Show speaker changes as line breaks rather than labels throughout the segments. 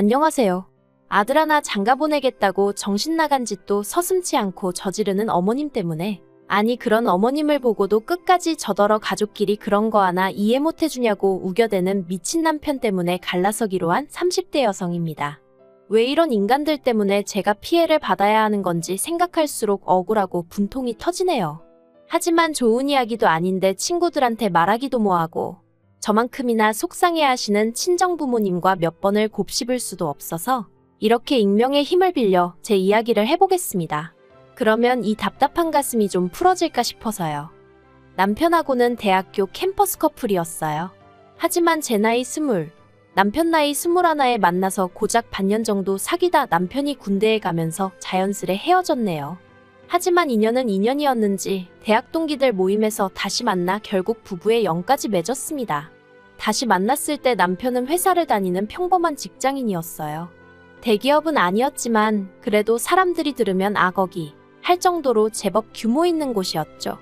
안녕하세요. 아들 하나 장가 보내겠다고 정신 나간 짓도 서슴치 않고 저지르는 어머님 때문에 아니 그런 어머님을 보고도 끝까지 저더러 가족끼리 그런 거 하나 이해 못 해주냐고 우겨대는 미친 남편 때문에 갈라서기로 한 30대 여성입니다. 왜 이런 인간들 때문에 제가 피해를 받아야 하는 건지 생각할수록 억울하고 분통이 터지네요. 하지만 좋은 이야기도 아닌데 친구들한테 말하기도 뭐하고 저만큼이나 속상해 하시는 친정 부모님과 몇 번을 곱씹을 수도 없어서 이렇게 익명의 힘을 빌려 제 이야기를 해보겠습니다. 그러면 이 답답한 가슴이 좀 풀어질까 싶어서요. 남편하고는 대학교 캠퍼스 커플이었어요. 하지만 제 나이 스물, 남편 나이 스물하나에 만나서 고작 반년 정도 사귀다 남편이 군대에 가면서 자연스레 헤어졌네요. 하지만 인연은 인연이었는지 대학 동기들 모임에서 다시 만나 결국 부부의 영까지 맺었습니다. 다시 만났을 때 남편은 회사를 다니는 평범한 직장인이었어요. 대기업은 아니었지만 그래도 사람들이 들으면 악어기 할 정도로 제법 규모 있는 곳이었죠.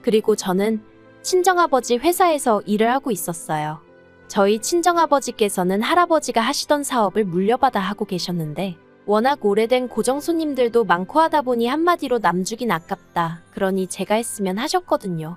그리고 저는 친정아버지 회사에서 일을 하고 있었어요. 저희 친정아버지께서는 할아버지가 하시던 사업을 물려받아 하고 계셨는데 워낙 오래된 고정 손님들도 많고 하다 보니 한마디로 남주긴 아깝다. 그러니 제가 했으면 하셨거든요.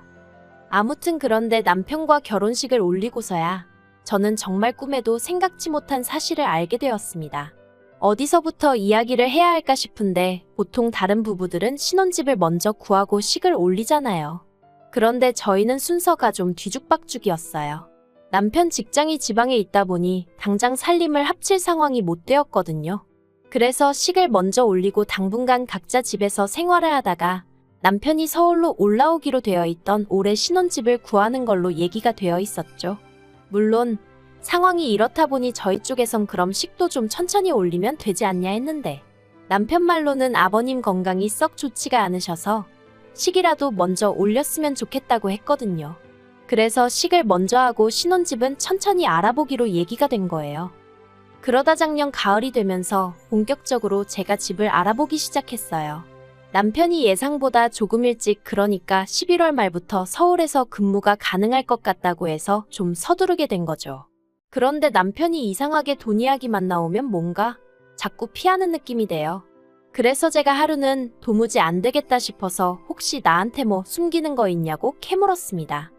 아무튼 그런데 남편과 결혼식을 올리고서야 저는 정말 꿈에도 생각지 못한 사실을 알게 되었습니다. 어디서부터 이야기를 해야 할까 싶은데 보통 다른 부부들은 신혼집을 먼저 구하고 식을 올리잖아요. 그런데 저희는 순서가 좀 뒤죽박죽이었어요. 남편 직장이 지방에 있다 보니 당장 살림을 합칠 상황이 못 되었거든요. 그래서 식을 먼저 올리고 당분간 각자 집에서 생활을 하다가 남편이 서울로 올라오기로 되어 있던 올해 신혼집을 구하는 걸로 얘기가 되어 있었죠. 물론 상황이 이렇다 보니 저희 쪽에선 그럼 식도 좀 천천히 올리면 되지 않냐 했는데 남편 말로는 아버님 건강이 썩 좋지가 않으셔서 식이라도 먼저 올렸으면 좋겠다고 했거든요. 그래서 식을 먼저 하고 신혼집은 천천히 알아보기로 얘기가 된 거예요. 그러다 작년 가을이 되면서 본격적으로 제가 집을 알아보기 시작했어요. 남편이 예상보다 조금 일찍 그러니까 11월 말부터 서울에서 근무가 가능할 것 같다고 해서 좀 서두르게 된 거죠. 그런데 남편이 이상하게 돈 이야기만 나오면 뭔가 자꾸 피하는 느낌이 돼요. 그래서 제가 하루는 도무지 안 되겠다 싶어서 혹시 나한테 뭐 숨기는 거 있냐고 캐물었습니다.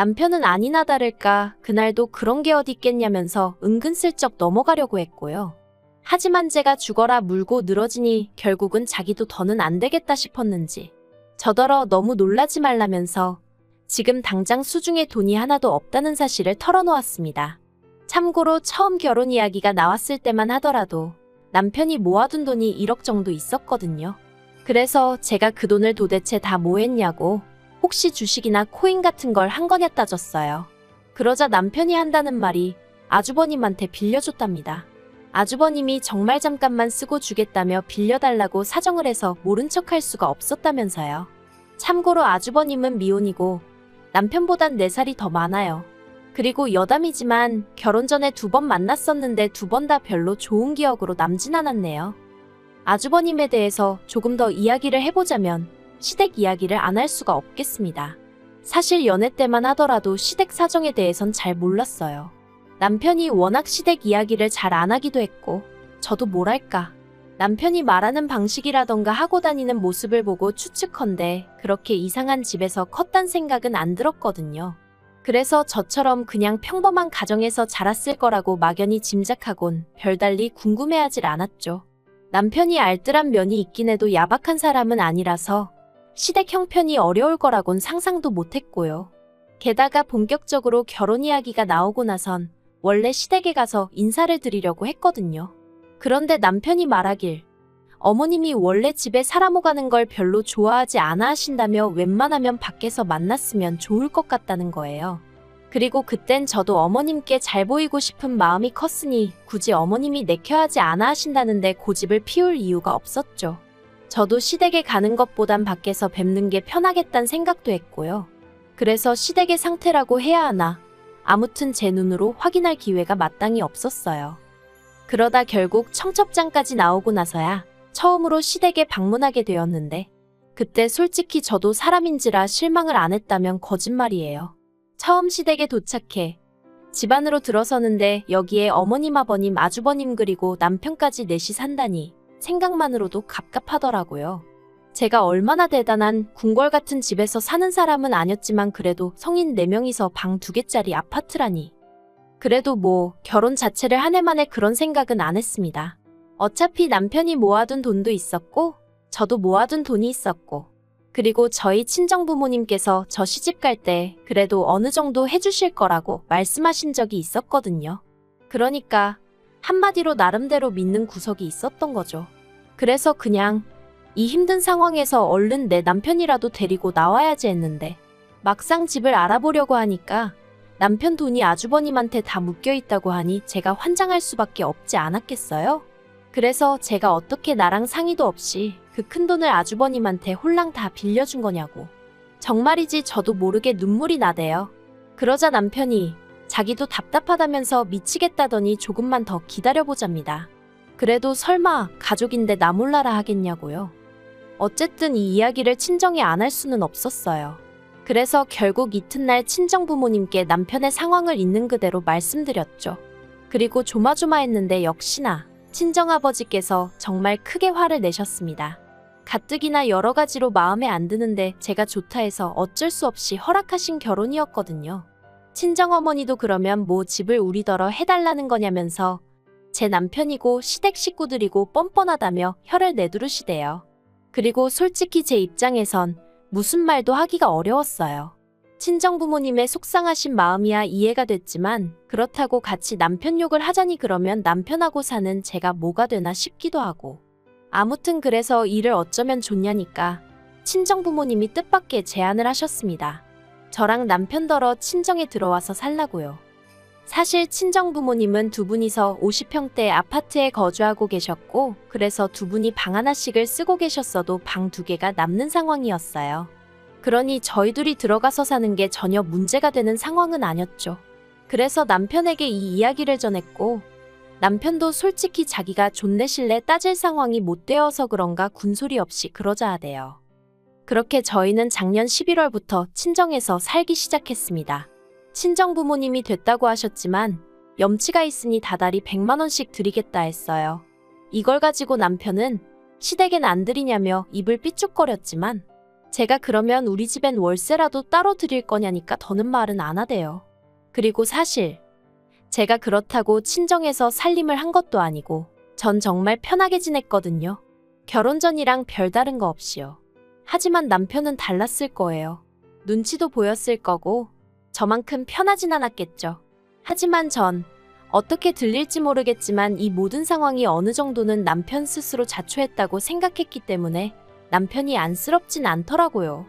남편은 아니나 다를까 그날도 그런 게 어디 있겠냐면서 은근슬쩍 넘어가려고 했고요. 하지만 제가 죽어라 물고 늘어지니 결국은 자기도 더는 안 되겠다 싶었는지 저더러 너무 놀라지 말라면서 지금 당장 수중에 돈이 하나도 없다는 사실을 털어놓았습니다. 참고로 처음 결혼 이야기가 나왔을 때만 하더라도 남편이 모아둔 돈이 1억 정도 있었거든요. 그래서 제가 그 돈을 도대체 다 뭐 했냐고 혹시 주식이나 코인 같은 걸 한 거냐 따졌어요. 그러자 남편이 한다는 말이 아주버님한테 빌려줬답니다. 아주버님이 정말 잠깐만 쓰고 주겠다며 빌려달라고 사정을 해서 모른 척할 수가 없었다면서요. 참고로 아주버님은 미혼이고 남편보단 4살이 더 많아요. 그리고 여담이지만 결혼 전에 두 번 만났었는데 두 번 다 별로 좋은 기억으로 남진 않았네요. 아주버님에 대해서 조금 더 이야기를 해보자면 시댁 이야기를 안 할 수가 없겠습니다. 사실 연애 때만 하더라도 시댁 사정에 대해선 잘 몰랐어요. 남편이 워낙 시댁 이야기를 잘 안 하기도 했고, 저도 뭐랄까. 남편이 말하는 방식이라던가 하고 다니는 모습을 보고 추측컨대 그렇게 이상한 집에서 컸단 생각은 안 들었거든요. 그래서 저처럼 그냥 평범한 가정에서 자랐을 거라고 막연히 짐작하곤 별달리 궁금해하질 않았죠. 남편이 알뜰한 면이 있긴 해도 야박한 사람은 아니라서 시댁 형편이 어려울 거라곤 상상도 못했고요. 게다가 본격적으로 결혼 이야기가 나오고 나선 원래 시댁에 가서 인사를 드리려고 했거든요. 그런데 남편이 말하길 어머님이 원래 집에 사람 오가는 걸 별로 좋아하지 않아 하신다며 웬만하면 밖에서 만났으면 좋을 것 같다는 거예요. 그리고 그땐 저도 어머님께 잘 보이고 싶은 마음이 컸으니 굳이 어머님이 내켜하지 않아 하신다는데 고집을 피울 이유가 없었죠. 저도 시댁에 가는 것보단 밖에서 뵙는 게 편하겠다는 생각도 했고요. 그래서 시댁의 상태라고 해야 하나. 아무튼 제 눈으로 확인할 기회가 마땅히 없었어요. 그러다 결국 청첩장까지 나오고 나서야 처음으로 시댁에 방문하게 되었는데 그때 솔직히 저도 사람인지라 실망을 안 했다면 거짓말이에요. 처음 시댁에 도착해 집 안으로 들어서는데 여기에 어머님, 아버님, 아주버님 그리고 남편까지 넷이 산다니 생각만으로도 갑갑하더라고요. 제가 얼마나 대단한 궁궐 같은 집에서 사는 사람은 아니었지만 그래도 성인 4명이서 방 2개짜리 아파트라니. 그래도 뭐 결혼 자체를 한 해 만에 그런 생각은 안 했습니다. 어차피 남편이 모아둔 돈도 있었고 저도 모아둔 돈이 있었고 그리고 저희 친정 부모님께서 저 시집 갈 때 그래도 어느 정도 해주실 거라고 말씀하신 적이 있었거든요. 그러니까 한마디로 나름대로 믿는 구석이 있었던 거죠. 그래서 그냥 이 힘든 상황에서 얼른 내 남편이라도 데리고 나와야지 했는데 막상 집을 알아보려고 하니까 남편 돈이 아주버님한테 다 묶여 있다고 하니 제가 환장할 수밖에 없지 않았겠어요? 그래서 제가 어떻게 나랑 상의도 없이 그 큰 돈을 아주버님한테 홀랑 다 빌려준 거냐고. 정말이지 저도 모르게 눈물이 나대요. 그러자 남편이 자기도 답답하다면서 미치겠다더니 조금만 더 기다려보잡니다. 그래도 설마 가족인데 나 몰라라 하겠냐고요. 어쨌든 이 이야기를 친정에 안할 수는 없었어요. 그래서 결국 이튿날 친정 부모님께 남편의 상황을 있는 그대로 말씀드렸죠. 그리고 조마조마했는데 역시나 친정아버지께서 정말 크게 화를 내셨습니다. 가뜩이나 여러 가지로 마음에 안 드는데 제가 좋다 해서 어쩔 수 없이 허락하신 결혼이었거든요. 친정어머니도 그러면 뭐 집을 우리더러 해달라는 거냐면서 제 남편이고 시댁 식구들이고 뻔뻔하다며 혀를 내두르시대요. 그리고 솔직히 제 입장에선 무슨 말도 하기가 어려웠어요. 친정 부모님의 속상하신 마음이야 이해가 됐지만 그렇다고 같이 남편 욕을 하자니 그러면 남편하고 사는 제가 뭐가 되나 싶기도 하고 아무튼 그래서 일을 어쩌면 좋냐니까 친정 부모님이 뜻밖의 제안을 하셨습니다. 저랑 남편더러 친정에 들어와서 살라고요. 사실 친정 부모님은 두 분이서 50평대 아파트에 거주하고 계셨고 그래서 두 분이 방 하나씩을 쓰고 계셨어도 방 두 개가 남는 상황이었어요. 그러니 저희 둘이 들어가서 사는 게 전혀 문제가 되는 상황은 아니었죠. 그래서 남편에게 이 이야기를 전했고 남편도 솔직히 자기가 존내실래 따질 상황이 못 되어서 그런가 군소리 없이 그러자 하대요. 그렇게 저희는 작년 11월부터 친정에서 살기 시작했습니다. 친정 부모님이 됐다고 하셨지만 염치가 있으니 다달이 100만 원씩 드리겠다 했어요. 이걸 가지고 남편은 시댁엔 안 드리냐며 입을 삐죽거렸지만 제가 그러면 우리 집엔 월세라도 따로 드릴 거냐니까 더는 말은 안 하대요. 그리고 사실 제가 그렇다고 친정에서 살림을 한 것도 아니고 전 정말 편하게 지냈거든요. 결혼 전이랑 별다른 거 없이요. 하지만 남편은 달랐을 거예요. 눈치도 보였을 거고 저만큼 편하진 않았겠죠. 하지만 전 어떻게 들릴지 모르겠지만 이 모든 상황이 어느 정도는 남편 스스로 자초했다고 생각했기 때문에 남편이 안쓰럽진 않더라고요.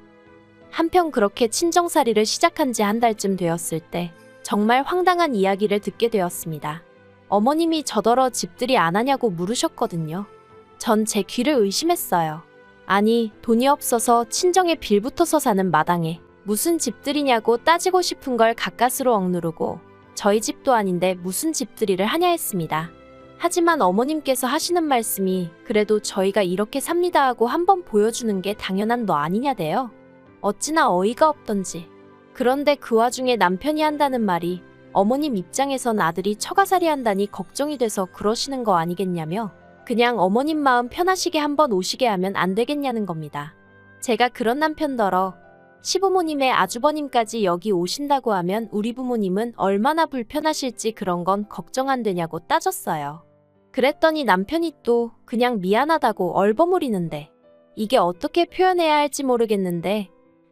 한편 그렇게 친정살이를 시작한 지 한 달쯤 되었을 때 정말 황당한 이야기를 듣게 되었습니다. 어머님이 저더러 집들이 안 하냐고 물으셨거든요. 전 제 귀를 의심했어요. 아니, 돈이 없어서 친정에 빌붙어서 사는 마당에 무슨 집들이냐고 따지고 싶은 걸 가까스로 억누르고 저희 집도 아닌데 무슨 집들이를 하냐 했습니다. 하지만 어머님께서 하시는 말씀이 그래도 저희가 이렇게 삽니다 하고 한번 보여주는 게 당연한 너 아니냐대요. 어찌나 어이가 없던지. 그런데 그 와중에 남편이 한다는 말이 어머님 입장에선 아들이 처가살이 한다니 걱정이 돼서 그러시는 거 아니겠냐며 그냥 어머님 마음 편하시게 한번 오시게 하면 안 되겠냐는 겁니다. 제가 그런 남편더러 시부모님의 아주버님까지 여기 오신다고 하면 우리 부모님은 얼마나 불편하실지 그런 건 걱정 안 되냐고 따졌어요. 그랬더니 남편이 또 그냥 미안하다고 얼버무리는데 이게 어떻게 표현해야 할지 모르겠는데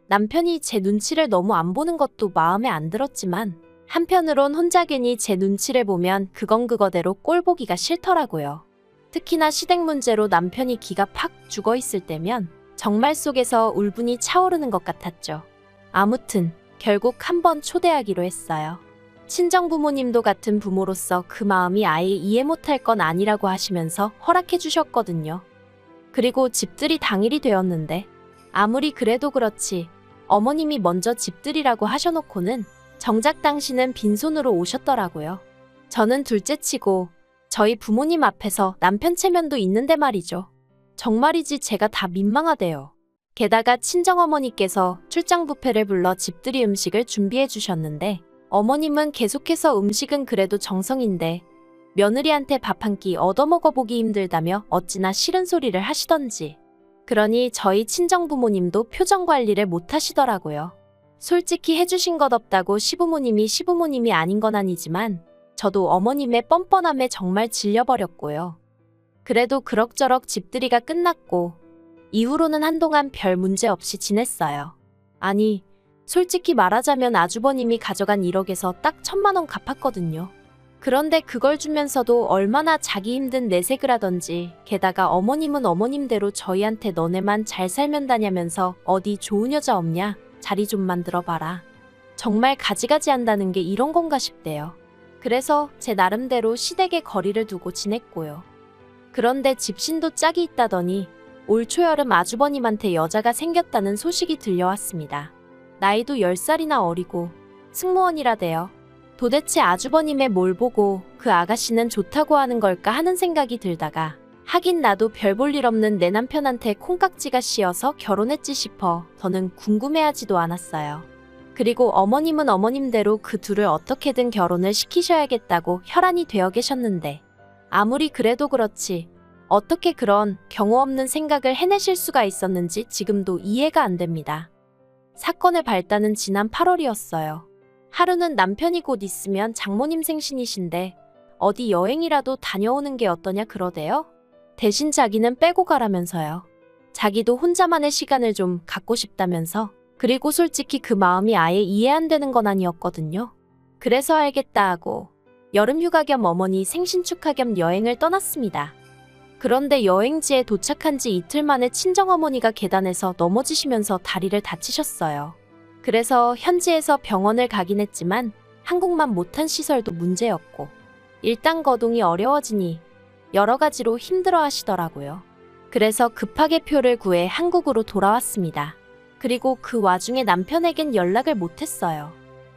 남편이 제 눈치를 너무 안 보는 것도 마음에 안 들었지만 한편으론 혼자 괜히 제 눈치를 보면 그건 그거대로 꼴 보기가 싫더라고요. 특히나 시댁 문제로 남편이 기가 팍 죽어 있을 때면 정말 속에서 울분이 차오르는 것 같았죠. 아무튼 결국 한번 초대하기로 했어요. 친정 부모님도 같은 부모로서 그 마음이 아예 이해 못할 건 아니라고 하시면서 허락해 주셨거든요. 그리고 집들이 당일이 되었는데 아무리 그래도 그렇지 어머님이 먼저 집들이라고 하셔놓고는 정작 당신은 빈손으로 오셨더라고요. 저는 둘째 치고 저희 부모님 앞에서 남편 체면도 있는데 말이죠. 정말이지 제가 다 민망하대요. 게다가 친정어머니께서 출장 뷔페를 불러 집들이 음식을 준비해 주셨는데 어머님은 계속해서 음식은 그래도 정성인데 며느리한테 밥 한 끼 얻어먹어 보기 힘들다며 어찌나 싫은 소리를 하시던지. 그러니 저희 친정 부모님도 표정 관리를 못 하시더라고요. 솔직히 해주신 것 없다고 시부모님이 시부모님이 아닌 건 아니지만 저도 어머님의 뻔뻔함에 정말 질려버렸고요. 그래도 그럭저럭 집들이가 끝났고 이후로는 한동안 별 문제 없이 지냈어요. 아니, 솔직히 말하자면 아주버님이 가져간 1억에서 딱 천만 원 갚았거든요. 그런데 그걸 주면서도 얼마나 자기 힘든 내색을 하던지 게다가 어머님은 어머님대로 저희한테 너네만 잘 살면 다냐면서 어디 좋은 여자 없냐 자리 좀 만들어봐라. 정말 가지가지 한다는 게 이런 건가 싶대요. 그래서 제 나름대로 시댁에 거리를 두고 지냈고요. 그런데 집신도 짝이 있다더니 올 초여름 아주버님한테 여자가 생겼다는 소식이 들려왔습니다. 나이도 10살이나 어리고 승무원이라대요. 도대체 아주버님의 뭘 보고 그 아가씨는 좋다고 하는 걸까 하는 생각이 들다가 하긴 나도 별 볼 일 없는 내 남편한테 콩깍지가 씌어서 결혼했지 싶어 더는 궁금해하지도 않았어요. 그리고 어머님은 어머님대로 그 둘을 어떻게든 결혼을 시키셔야겠다고 혈안이 되어 계셨는데 아무리 그래도 그렇지 어떻게 그런 경우 없는 생각을 해내실 수가 있었는지 지금도 이해가 안 됩니다. 사건의 발단은 지난 8월이었어요. 하루는 남편이 곧 있으면 장모님 생신이신데 어디 여행이라도 다녀오는 게 어떠냐 그러대요. 대신 자기는 빼고 가라면서요. 자기도 혼자만의 시간을 좀 갖고 싶다면서 그리고 솔직히 그 마음이 아예 이해 안 되는 건 아니었거든요. 그래서 알겠다 하고 여름 휴가 겸 어머니 생신 축하 겸 여행을 떠났습니다. 그런데 여행지에 도착한 지 이틀 만에 친정어머니가 계단에서 넘어지시면서 다리를 다치셨어요. 그래서 현지에서 병원을 가긴 했지만 한국만 못한 시설도 문제였고 일단 거동이 어려워지니 여러 가지로 힘들어 하시더라고요. 그래서 급하게 표를 구해 한국으로 돌아왔습니다. 그리고 그 와중에 남편에겐 연락을 못했어요.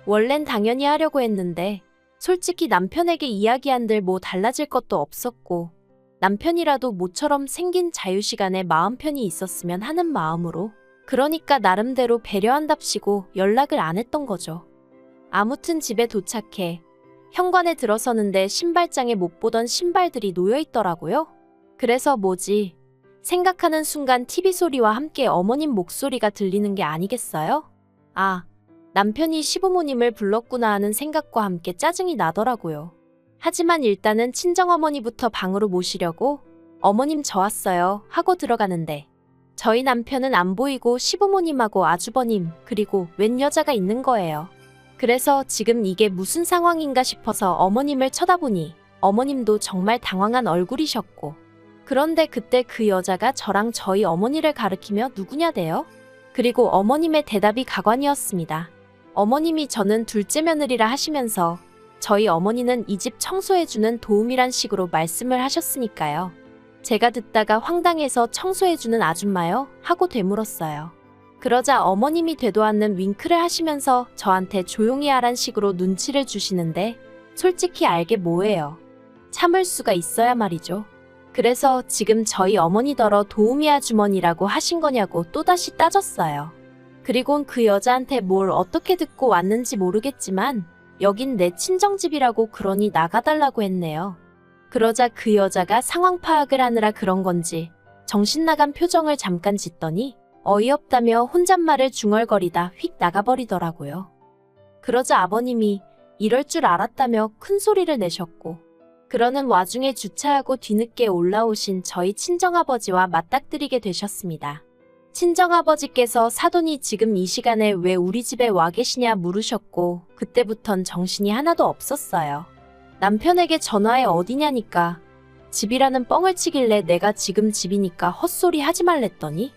원래는 당연히 하려고 했는데 솔직히 남편에게 이야기한들 뭐 달라질 것도 없었고 남편이라도 모처럼 생긴 자유시간에 마음 편히 있었으면 하는 마음으로 그러니까 나름대로 배려한답시고 연락을 안 했던 거죠. 아무튼 집에 도착해 현관에 들어서는데 신발장에 못 보던 신발들이 놓여 있더라고요. 그래서 뭐지? 생각하는 순간 TV 소리와 함께 어머님 목소리가 들리는 게 아니겠어요? 아, 남편이 시부모님을 불렀구나 하는 생각과 함께 짜증이 나더라고요. 하지만 일단은 친정어머니부터 방으로 모시려고 어머님 저 왔어요 하고 들어가는데 저희 남편은 안 보이고 시부모님하고 아주버님 그리고 웬 여자가 있는 거예요. 그래서 지금 이게 무슨 상황인가 싶어서 어머님을 쳐다보니 어머님도 정말 당황한 얼굴이셨고 그런데 그때 그 여자가 저랑 저희 어머니를 가리키며 누구냐대요? 그리고 어머님의 대답이 가관이었습니다. 어머님이 저는 둘째 며느리라 하시면서 저희 어머니는 이 집 청소해주는 도움이란 식으로 말씀을 하셨으니까요. 제가 듣다가 황당해서 청소해주는 아줌마요? 하고 되물었어요. 그러자 어머님이 되도 않는 윙크를 하시면서 저한테 조용히 하란 식으로 눈치를 주시는데 솔직히 알게 뭐예요. 참을 수가 있어야 말이죠. 그래서 지금 저희 어머니더러 도우미 아주머니라고 하신 거냐고 또다시 따졌어요. 그리곤 그 여자한테 뭘 어떻게 듣고 왔는지 모르겠지만 여긴 내 친정집이라고 그러니 나가달라고 했네요. 그러자 그 여자가 상황 파악을 하느라 그런 건지 정신 나간 표정을 잠깐 짓더니 어이없다며 혼잣말을 중얼거리다 휙 나가버리더라고요. 그러자 아버님이 이럴 줄 알았다며 큰 소리를 내셨고 그러는 와중에 주차하고 뒤늦게 올라오신 저희 친정아버지와 맞닥뜨리게 되셨습니다. 친정아버지께서 사돈이 지금 이 시간에 왜 우리 집에 와 계시냐 물으셨고 그때부턴 정신이 하나도 없었어요. 남편에게 전화해 어디냐니까 집이라는 뻥을 치길래 내가 지금 집이니까 헛소리 하지 말랬더니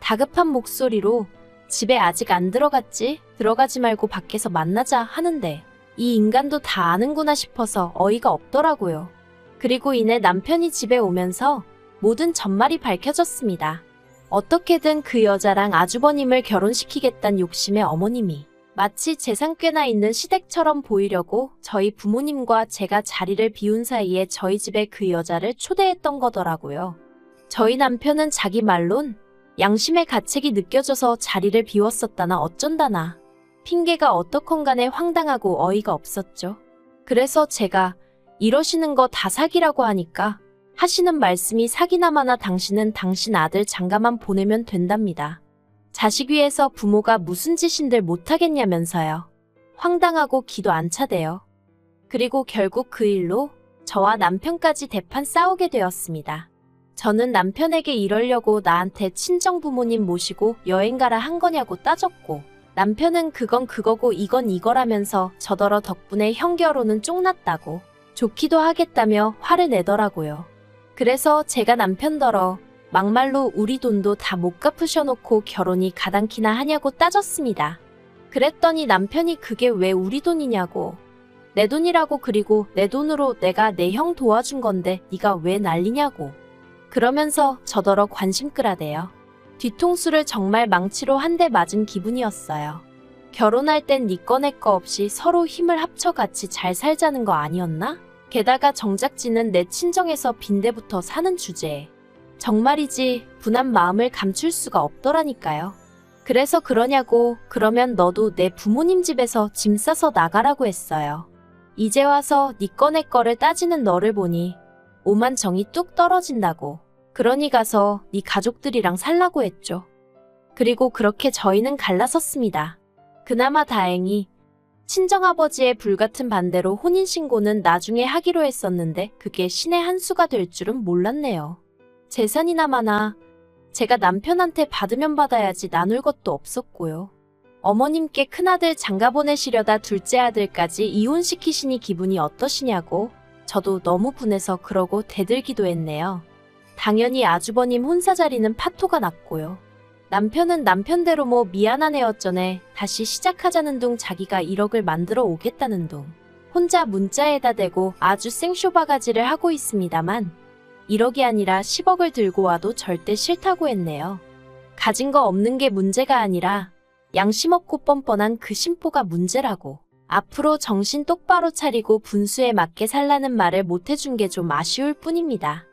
다급한 목소리로 집에 아직 안 들어갔지? 들어가지 말고 밖에서 만나자 하는데 이 인간도 다 아는구나 싶어서 어이가 없더라고요. 그리고 이내 남편이 집에 오면서 모든 전말이 밝혀졌습니다. 어떻게든 그 여자랑 아주버님을 결혼시키겠다는 욕심에 어머님이 마치 재산 꽤나 있는 시댁처럼 보이려고 저희 부모님과 제가 자리를 비운 사이에 저희 집에 그 여자를 초대했던 거더라고요. 저희 남편은 자기 말론 양심의 가책이 느껴져서 자리를 비웠었다나 어쩐다나 핑계가 어떻건 간에 황당하고 어이가 없었죠. 그래서 제가 이러시는 거 다 사기라고 하니까 하시는 말씀이 사기나마나 당신은 당신 아들 장가만 보내면 된답니다. 자식 위해서 부모가 무슨 짓인들 못하겠냐면서요. 황당하고 기도 안 차대요. 그리고 결국 그 일로 저와 남편까지 대판 싸우게 되었습니다. 저는 남편에게 이러려고 나한테 친정 부모님 모시고 여행 가라 한 거냐고 따졌고 남편은 그건 그거고 이건 이거라면서 저더러 덕분에 형 결혼은 쪽났다고 좋기도 하겠다며 화를 내더라고요. 그래서 제가 남편더러 막말로 우리 돈도 다 못 갚으셔놓고 결혼이 가당키나 하냐고 따졌습니다. 그랬더니 남편이 그게 왜 우리 돈이냐고 내 돈이라고 그리고 내 돈으로 내가 내 형 도와준 건데 네가 왜 난리냐고 그러면서 저더러 관심 끌어대요. 뒤통수를 정말 망치로 한 대 맞은 기분이었어요. 결혼할 땐 니꺼 내꺼 없이 서로 힘을 합쳐 같이 잘 살자는 거 아니었나? 게다가 정작지는 내 친정에서 빈대부터 사는 주제에 정말이지 분한 마음을 감출 수가 없더라니까요. 그래서 그러냐고 그러면 너도 내 부모님 집에서 짐 싸서 나가라고 했어요. 이제 와서 니꺼 내꺼를 따지는 너를 보니 오만 정이 뚝 떨어진다고. 그러니 가서 네 가족들이랑 살라고 했죠. 그리고 그렇게 저희는 갈라섰습니다. 그나마 다행히 친정아버지의 불같은 반대로 혼인신고는 나중에 하기로 했었는데 그게 신의 한 수가 될 줄은 몰랐네요. 재산이나마나 제가 남편한테 받으면 받아야지 나눌 것도 없었고요. 어머님께 큰아들 장가 보내시려다 둘째 아들까지 이혼시키시니 기분이 어떠시냐고 저도 너무 분해서 그러고 대들기도 했네요. 당연히 아주버님 혼사 자리는 파토가 났고요. 남편은 남편대로 뭐 미안한 애 어쩌네 다시 시작하자는 둥 자기가 1억을 만들어 오겠다는 둥 혼자 문자에다 대고 아주 생쇼바가지를 하고 있습니다만 1억이 아니라 10억을 들고 와도 절대 싫다고 했네요. 가진 거 없는 게 문제가 아니라 양심 없고 뻔뻔한 그 심보가 문제라고. 앞으로 정신 똑바로 차리고 분수에 맞게 살라는 말을 못 해준 게 좀 아쉬울 뿐입니다.